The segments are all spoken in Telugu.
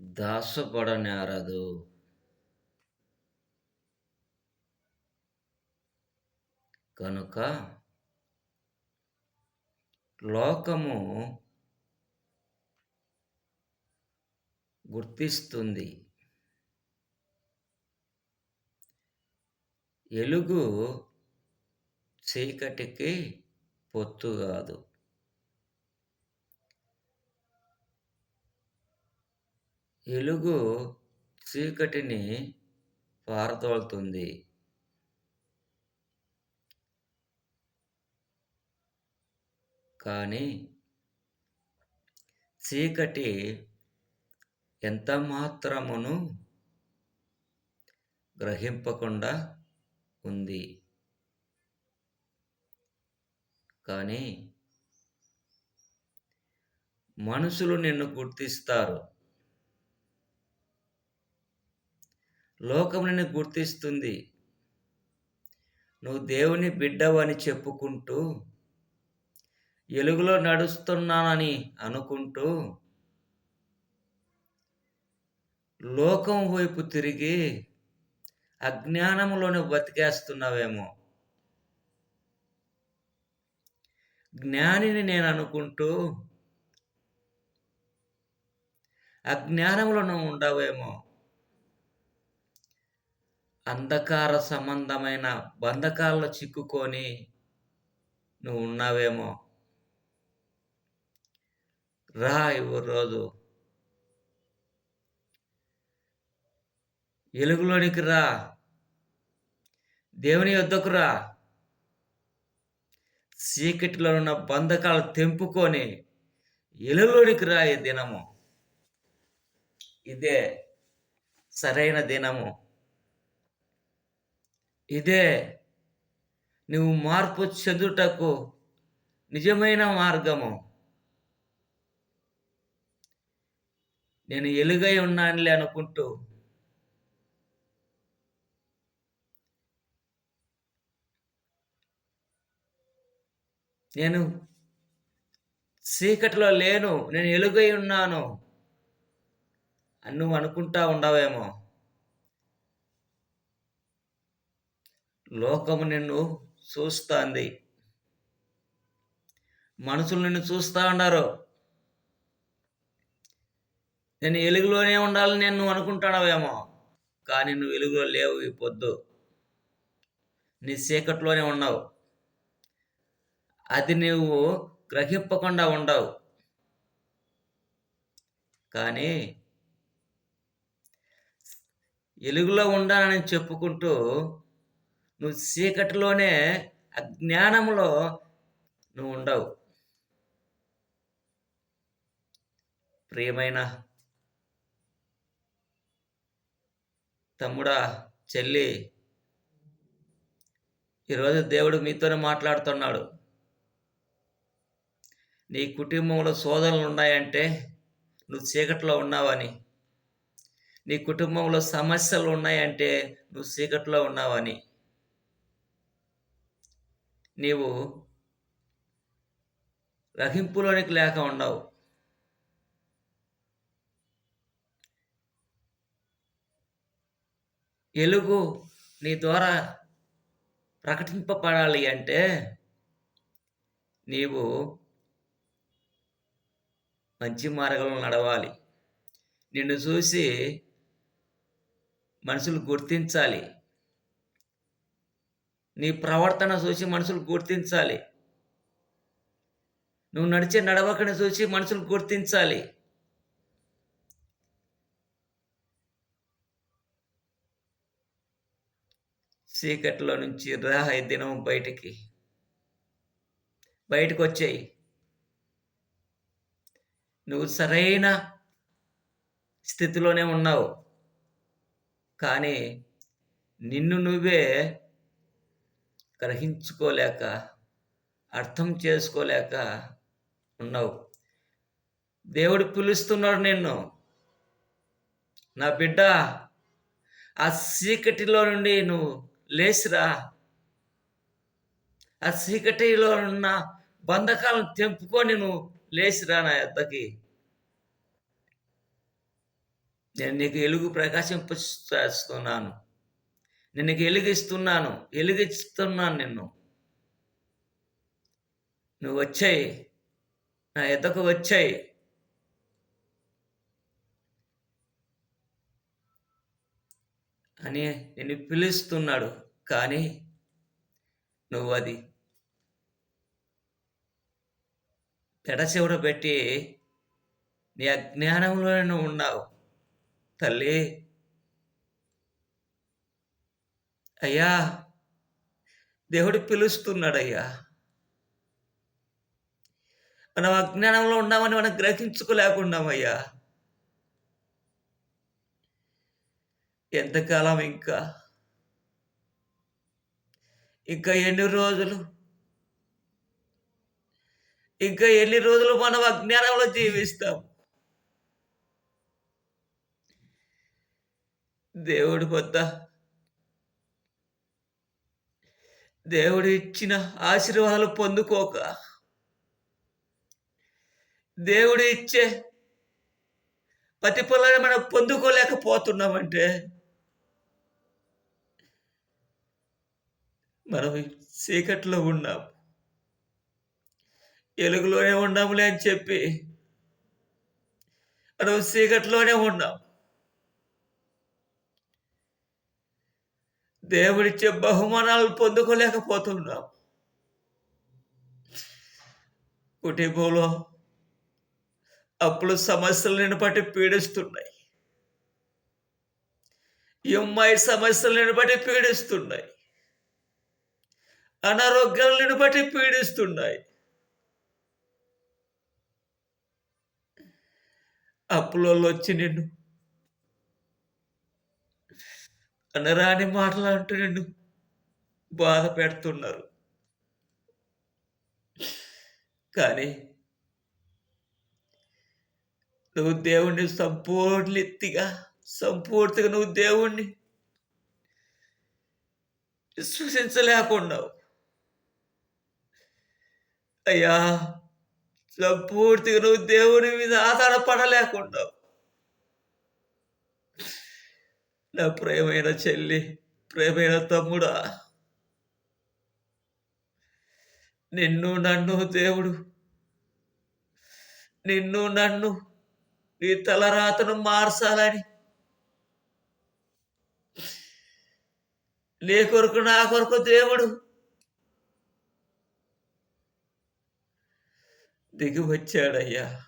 దాసపడనేరదు. కనుక లోకము గుర్తిస్తుంది. ఎలుగు చీకటికి పొత్తు కాదు. వెలుగు చీకటిని పారదోలుతుంది కానీ చీకటి ఎంత మాత్రమును గ్రహింపకుండా ఉంది. కానీ మనుషులు నిన్ను గుర్తిస్తారు. లోకం నిన్ను గుర్తిస్తుంది. నువ్వు దేవుని బిడ్డవని చెప్పుకుంటూ ఎలుగులో నడుస్తున్నానని అనుకుంటూ లోకం వైపు తిరిగి అజ్ఞానంలోనే బతికేస్తున్నావేమో. జ్ఞానిని నేను అనుకుంటూ అజ్ఞానంలో నువ్వు ఉండవేమో. అంధకార సంబంధమైన బంధకాల్లో చిక్కుకొని నువ్వు ఉన్నావేమో. రా రోజు. ఎలుగులోనికి రా. దేవుని యొద్దకు రా. చీకటిలో ఉన్న బంధకాలు తెంపుకొని ఎలుగులోనికి రా ఈ దినము. ఇదే సరైన దినము. ఇదే నువ్వు మార్పు చెందుటకు నిజమైన మార్గము. నేను ఎలుగై ఉన్నానులే అనుకుంటూ నేను చీకటిలో లేను నేను ఎలుగై ఉన్నాను అని నువ్వు అనుకుంటా ఉండవేమో. లోకము నిన్ను చూస్తుంది. మనుషులు నిన్ను చూస్తూ ఉన్నారు నేను వెలుగులోనే ఉండాలని నేను అనుకుంటానవేమో. కానీ నువ్వు వెలుగులో లేవు ఈ పొద్దు. నీ చీకట్లోనే ఉన్నావు. అది నువ్వు గ్రహింపకుండా ఉండవు. కానీ ఎలుగులో ఉండాలని చెప్పుకుంటూ నువ్వు చీకటిలోనే అజ్ఞానంలో నువ్వు ఉండవు. ప్రియమైన తమ్ముడా చెల్లి ఈరోజు దేవుడు మీతోనే మాట్లాడుతున్నాడు. నీ కుటుంబంలో శోధనలు ఉన్నాయంటే నువ్వు చీకట్లో ఉన్నావని. నీ కుటుంబంలో సమస్యలు ఉన్నాయంటే నువ్వు చీకట్లో ఉన్నావని. నీవు రహింపులోనికి లేక ఉండవు. ఎలుగు నీ ద్వారా ప్రకటింపబడాలి అంటే నీవు మంచి మార్గంలో నడవాలి. నిన్ను చూసి మనుషులు గుర్తించాలి. నీ ప్రవర్తన చూసి మనుషులు గుర్తించాలి. నువ్వు నడిచే నడవకని చూసి మనుషులు గుర్తించాలి. చీకట్లో నుంచి రా దినం బయటికి. బయటకు వచ్చాయి నువ్వు సరైన స్థితిలోనే ఉన్నావు. కానీ నిన్ను నువ్వే గ్రహించుకోలేక అర్థం చేసుకోలేక ఉన్నావు. దేవుడు పిలుస్తున్నాడు నిన్ను. నా బిడ్డ ఆ చీకటిలో నుండి నువ్వు లేచిరా ఆ చీకటిలో ఉన్న బంధకాలను తెంపుకొని నువ్వు లేచిరా నా ఎద్దకి నేను నీకు ఎలుగు ప్రకాశింపచేస్తున్నాను. నేను నీకు ఎలుగిస్తున్నాను ఎలుగిస్తున్నాను నిన్ను. నువ్వు వచ్చాయి. నా ఎద్దకు వచ్చాయి. అని నిన్ను పిలుస్తున్నాడు. కానీ నువ్వు అది పెడచెవుడ పెట్టి నీ అజ్ఞానంలోనే నువ్వు ఉన్నావు. తల్లి అయ్యా దేవుడు పిలుస్తున్నాడయ్యా. మనం అజ్ఞానంలో ఉన్నామని మనం గ్రహించుకోలేకున్నామయ్యా ఎంతకాలం ఇంకా? ఇంకా ఎన్ని రోజులు? ఇంకా ఎన్ని రోజులు మనం అజ్ఞానంలో జీవిస్తాం? దేవుడు వద్ద దేవుడు ఇచ్చిన ఆశీర్వాదాలు పొందుకోక. దేవుడు ఇచ్చే ప్రతిఫలాన్ని మనం పొందుకోలేకపోతున్నామంటే మనం చీకట్లో ఉన్నాం. ఎలుగులోనే ఉన్నాములే అని చెప్పి మనం చీకట్లోనే ఉన్నాం. దేవుడిచ్చే బహుమానాలు పొందుకోలేకపోతున్నాం. కుటుంబంలో అప్పుల సమస్యలు నేను బట్టి పీడిస్తున్నాయి. ఎంఐ నేను బట్టి పీడిస్తున్నాయి. అనారోగ్యాలను బట్టి పీడిస్తున్నాయి. అప్పులలో వచ్చి నిన్ను అనరాని మాటలు అంటూ నిన్ను బాధ పెడుతున్నారు. కానీ నువ్వు దేవుణ్ణి సంపూర్ణిత్తిగా సంపూర్తిగా నువ్వు దేవుణ్ణి విశ్వసించలేకున్నావు. అయ్యా సంపూర్తిగా నువ్వు దేవుని మీద ఆధారపడలేకున్నావు. నా ప్రేమైన చెల్లి ప్రేమైన తమ్ముడా. నిన్ను నన్ను దేవుడు నిన్ను నన్ను నీ తలరాతను మార్చాలని. నీ కొరకు నా కొరకు దేవుడు. దిగి వచ్చాడయ్యా.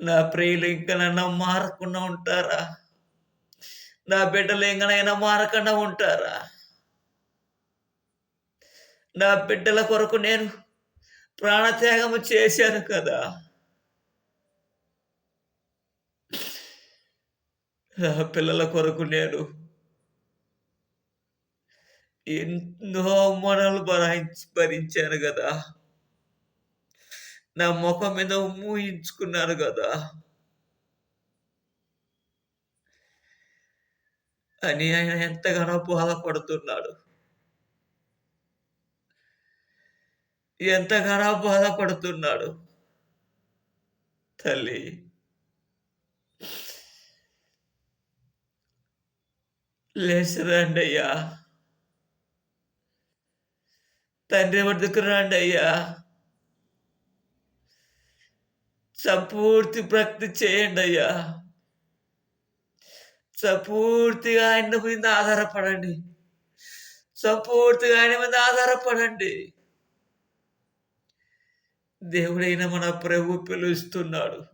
నా ప్రియులు ఇంకనైనా మారకుండా ఉంటారా? నా బిడ్డలు ఇంకనైనా మారకుండా ఉంటారా? నా బిడ్డల కొరకు నేను ప్రాణత్యాగము చేశాను కదా. నా పిల్లల కొరకు నేను ఎన్నో అవమానాలు భరాయించి భరించాను కదా. నా ముఖం మీద మూయించుకున్నాను కదా. అని ఆయన ఎంతగానో బాధపడుతున్నాడు. ఎంతగానో బాధపడుతున్నాడు. తల్లి. లేచి అయ్యా తండ్రి వద్దకు రండి అయ్యా సపూర్తి భక్తి చేయండి అయ్యా. సపూర్తిగా ఆయన మీద ఆధారపడండి. సపూర్తిగా ఆయన మీద ఆధారపడండి. దేవుడైన మన ప్రభు పిలుస్తున్నాడు.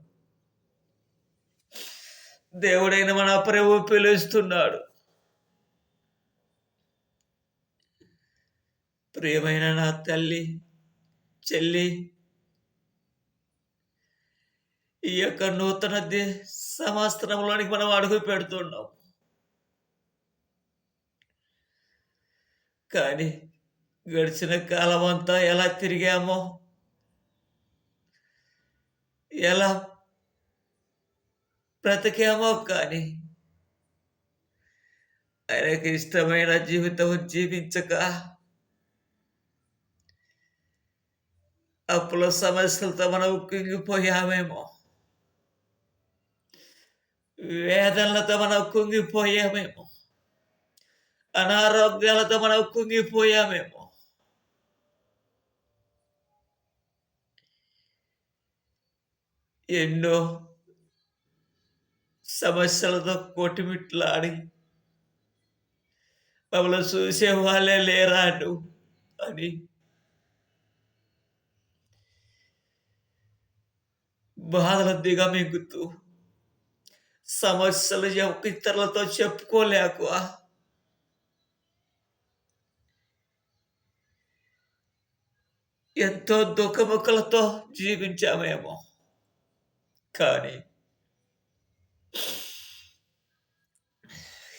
దేవుడైన మన ప్రభు పిలుస్తున్నాడు. ప్రియమైన నా తల్లి చెల్లి ఈ యొక్క నూతన సంవత్సరంలోనికి మనం అడుగు పెడుతున్నాం. కానీ గడిచిన కాలం అంతా ఎలా తిరిగామో ఎలా బ్రతికామో కానీ ఆయనకు ఇష్టమైన జీవితం జీవించక అప్పుల సమస్యలతో మనం కుంగిపోయామేమో. వేదనలతో మనం కుంగిపోయామేమో. అనారోగ్యాలతో మనం కుంగిపోయామేమో. ఎన్నో సమస్యలతో కొట్టిమిట్లాడి మమ్మల్ని చూసే వాళ్ళే లేరాడు అని బాధల దిగమింగుతూ సమస్యలు ఇతరులతో చెప్పుకోలేక ఎంతో దుఃఖముఖలతో జీవించామేమో కానీ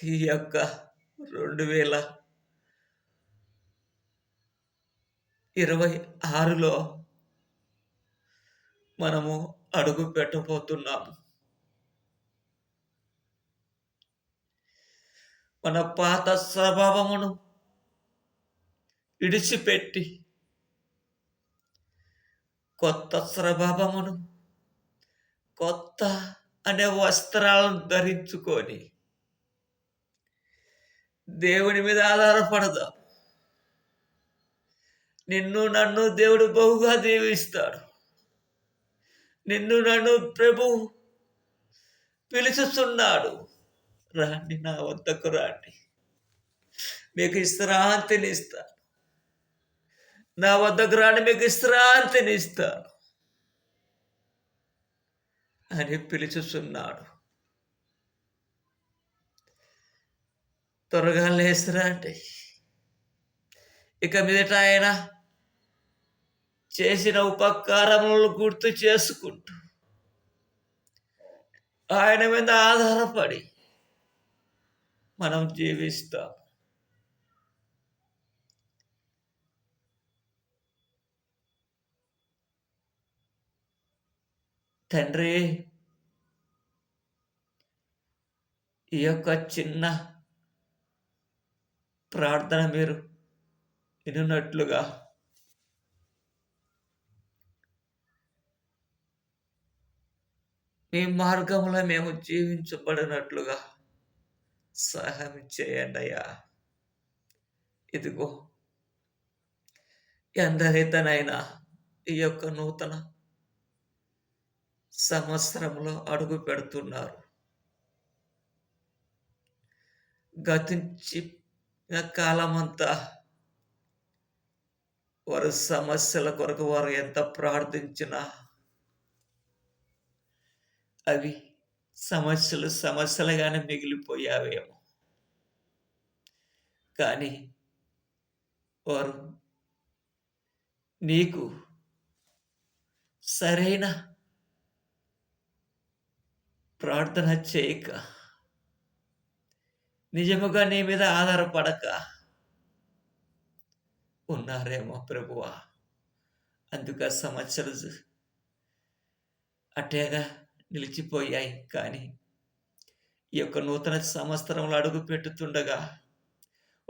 ఈ యొక్క రెండు వేల ఇరవై ఆరులో మనము అడుగు పెట్టబోతున్నాము మన పాత స్వభావమును విడిచిపెట్టి కొత్త స్వభావమును కొత్త అనే వస్త్రాలను ధరించుకొని దేవుని మీద ఆధారపడదాం. నిన్ను నన్ను దేవుడు బహుగా దీవిస్తాడు. నిన్ను నన్ను ప్రభు పిలుచుతున్నాడు రాండి నా వద్దకు రాండి మీకు విశ్రాంతిని ఇస్తాను. నా వద్దకు రాండి మీకు విశ్రాంతిని ఇస్తాను. అని పిలుచుచున్నాడు. త్వరగా లేసరాండి ఇక మీదట ఆయన చేసిన ఉపకారములను గుర్తు చేసుకుంటూ ఆయన మీద ఆధారపడి మనం జీవిస్తాం. తండ్రి ఈ యొక్క చిన్న ప్రార్థన మీరు వినున్నట్లుగా మీ మార్గంలో మేము జీవించబడినట్లుగా సహాయం చేయండి అయ్యా ఇదిగో ఎందరైతేనైనా ఈ యొక్క నూతన సంవత్సరంలో అడుగు పెడుతున్నారు గతించి కాలమంతా వారి సమస్యల కొరకు వారు ఎంత ప్రార్థించినా అవి సమస్యలు సమస్యలుగానే మిగిలిపోయావేమో. కానీ వారు నీకు సరైన ప్రార్థన చేయక నిజముగా నీ మీద ఆధారపడక ఉన్నారేమో ప్రభువా. అందుక సమస్యలు అట్టేగా నిలిచిపోయాయి కానీ ఈ యొక్క నూతన సంవత్సరంలో అడుగు పెట్టుతుండగా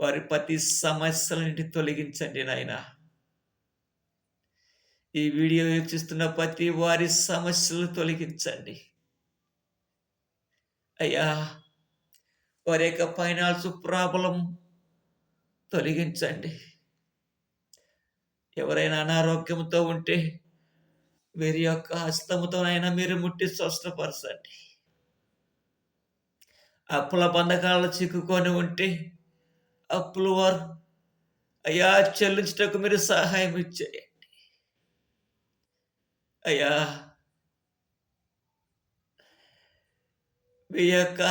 వారి ప్రతి సమస్యల తొలగించండి నాయన. ఈ వీడియో వీక్షిస్తున్న ప్రతి వారి సమస్యలు తొలగించండి. అయ్యా వారి యొక్క ఫైనాన్స్ ప్రాబ్లం తొలగించండి. ఎవరైనా అనారోగ్యంతో ఉంటే వీరి యొక్క హస్తముతోనైనా మీరు ముట్టి స్వస్థపరచండి. అప్పుల బంధకాలు చిక్కుకొని ఉంటే అప్పులు వారు అయ్యా చెల్లించటకు మీరు సహాయం ఇచ్చేయండి. అయ్యా మీ యొక్క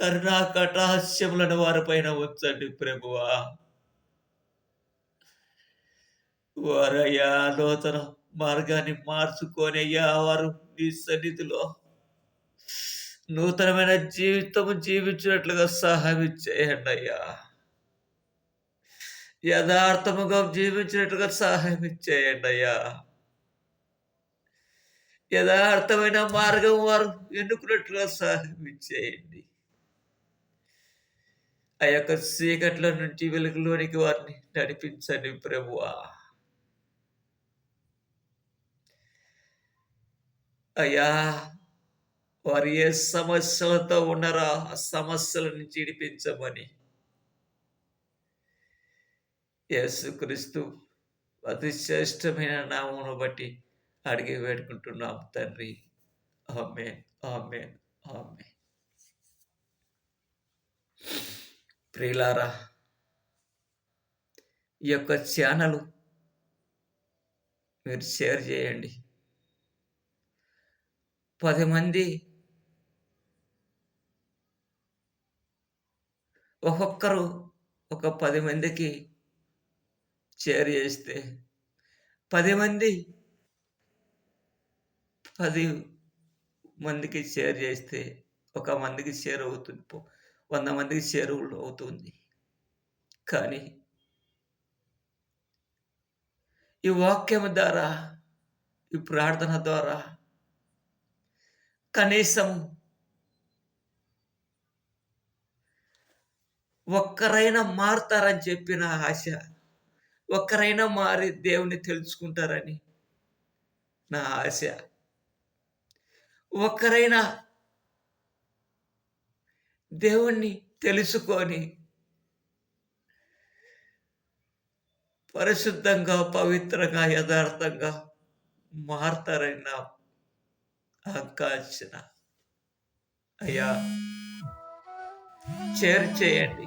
కరుణా కటాస్యములను వారిపైన ఉంచండి ప్రభువా. వారయ్యా నూతనం మార్గాన్ని మార్చుకోనయ్యా వారు నీ సన్నిధిలో నూతనమైన జీవితం జీవించినట్లుగా సహాయం చేయండి అయ్యా. యథార్థముగా జీవించినట్లుగా సహాయం ఇచ్చేయండి అయ్యా. యథార్థమైన మార్గం వారు ఎన్నుకున్నట్లుగా సహాయం ఇచ్చేయండి ఆ యొక్క చీకట్ల నుంచి వెలుగులోనికి వారిని నడిపించండి ప్రభువా. అయ్యా వారు ఏ సమస్యలతో ఉన్నారో ఆ సమస్యల నుంచి ఇడిపించమని యేసుక్రీస్తు అతి శ్రేష్టమైన నామమును బట్టి అడిగి వేడుకుంటున్నాం తండ్రి. ఆమె ఆమె ఆమె ప్రియులారా ఈ యొక్క ఛానల్ మీరు షేర్ చేయండి. పది మంది. ఒక్కొక్కరు ఒక పది మందికి షేర్ చేస్తే పది మంది పది మందికి షేర్ చేస్తే ఒక మందికి షేర్ అవుతుంది. వంద మందికి షేర్ అవుతుంది. కానీ ఈ వాక్యం ద్వారా ఈ ప్రార్థన ద్వారా కనీసం ఒక్కరైనా మారుతారని చెప్పిన ఆశ ఒక్కరైనా మారి దేవుని తెలుసుకుంటారని నా ఆశ. ఒక్కరైనా దేవుణ్ణి తెలుసుకొని పరిశుద్ధంగా పవిత్రంగా యథార్థంగా మారుతారని నా ఆకాంక్షణ అయ్యా షేర్ చేయండి.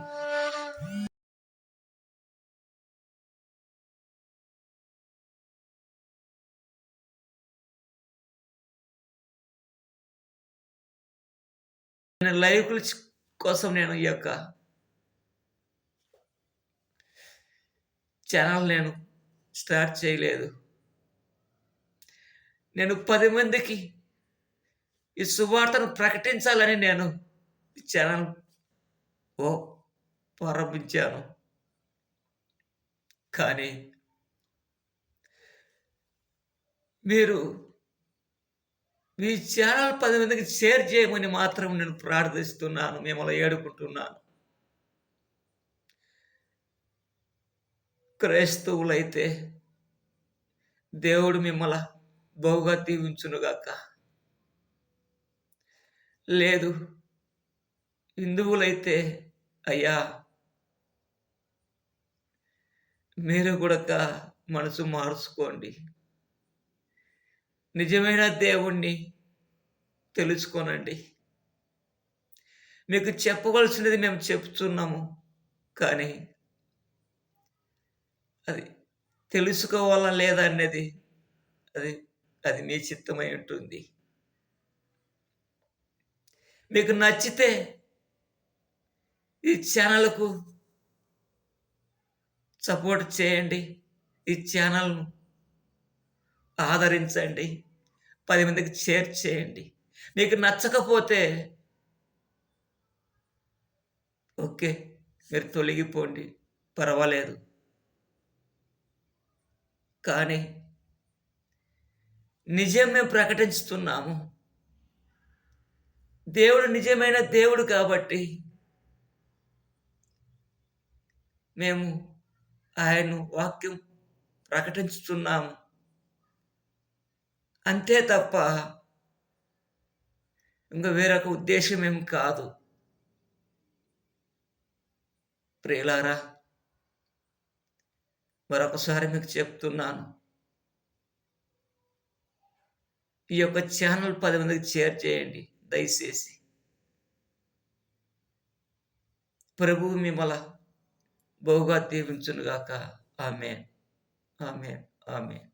నేను లైవ్ల కోసం నేను ఈ యొక్క ఛానల్ నేను స్టార్ట్ చేయలేదు. నేను పది మందికి ఈ సువార్తను ప్రకటించాలని నేను ఛానల్ ఓ ప్రారంభించాను కానీ మీరు మీ ఛానల్ పది మందికి షేర్ చేయమని మాత్రం నేను ప్రార్థిస్తున్నాను మిమ్మల్ని ఏడుకుంటున్నాను క్రైస్తవులైతే దేవుడు మిమ్మల్ని బహుగా దీవించునుగాక. లేదు. హిందువులైతే అయ్యా మీరు కూడా మనసు మార్చుకోండి నిజమైన దేవుణ్ణి తెలుసుకోనండి. మీకు చెప్పవలసినది మేము చెప్తున్నాము కానీ అది తెలుసుకోవాలా లేదా అనేది అది అది మీ చిత్తమై ఉంటుంది. మీకు నచ్చితే ఈ ఛానల్కు సపోర్ట్ చేయండి. ఈ ఛానల్ను ఆదరించండి. పది మందికి షేర్ చేయండి. మీకు నచ్చకపోతే ఓకే మీరు తొలగిపోండి. పర్వాలేదు. కానీ నిజం మేము ప్రకటిస్తున్నాము దేవుడు నిజమైన దేవుడు కాబట్టి మేము ఆయన వాక్యం ప్రకటించుతున్నాము అంతే తప్ప ఇంకా వేరొక ఉద్దేశం ఏం కాదు. ప్రియులారా మరొకసారి మీకు చెప్తున్నాను. ఈ యొక్క ఛానల్ పది మందికి షేర్ చేయండి. దయచేసి. ప్రభువు మిమ్మల బహుగా దీవించునుగాక. ఆమె ఆమె ఆమె